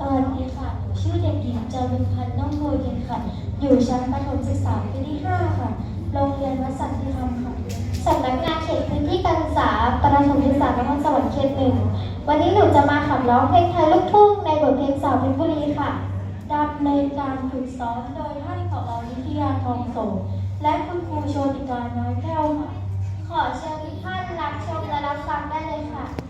สวัสดีค่ะ หนูชื่อเด็กหญิงจารุพันธ์น้องโพเย็นค่ะ อยู่ชั้นประถมศึกษาปีที่ 5 ค่ะ โรงเรียนวัดสันติธรรมค่ะสำนักงานเขตพื้นที่การศึกษาประถมศึกษานครสวรรค์เขตหนึ่ง วันนี้หนูจะมาขับร้องเพลงไทยลูกทุ่งในบทเพลงสาวเพชรบุรีค่ะดำเนินการฝึกซ้อมโดยท่านผอวิทยาทองโสมและคุณครูโชติการน้อยแก้วค่ะ ขอเชิญทุกท่านรับชมและรับฟังได้เลยค่ะ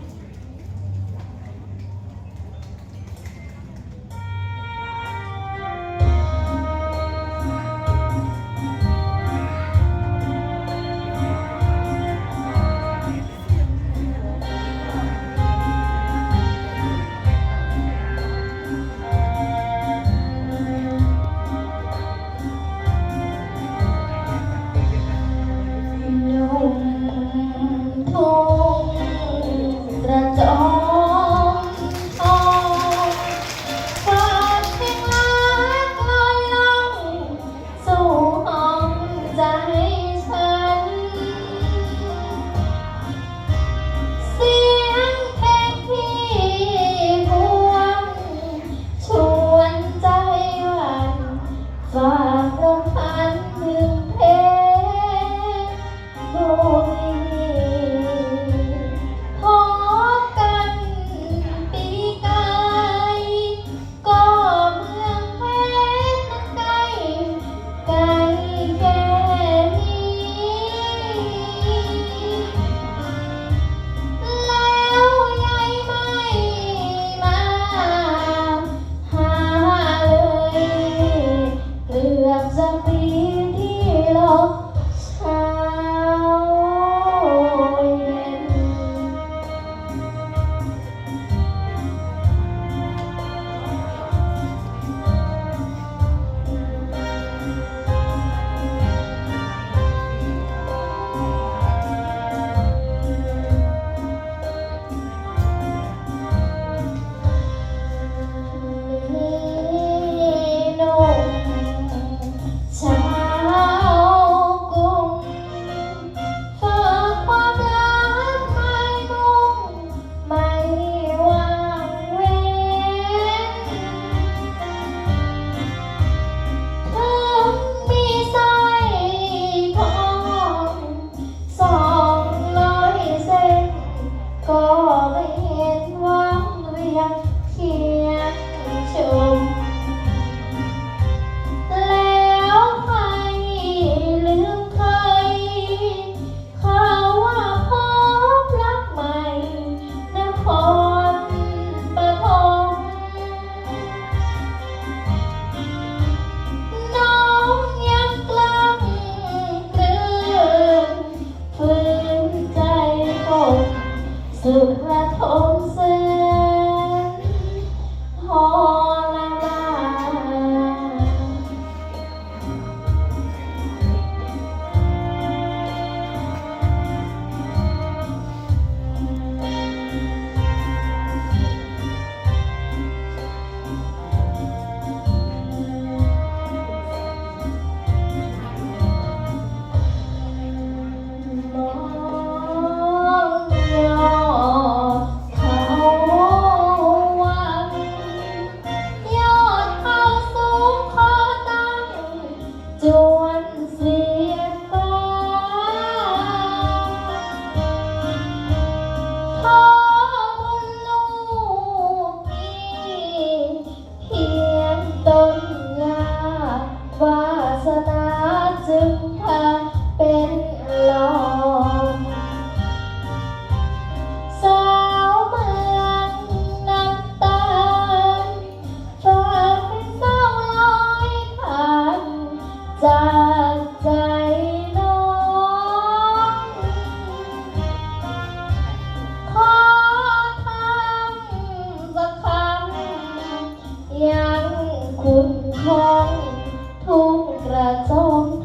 สุขระทมซึ้ง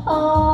พ่อ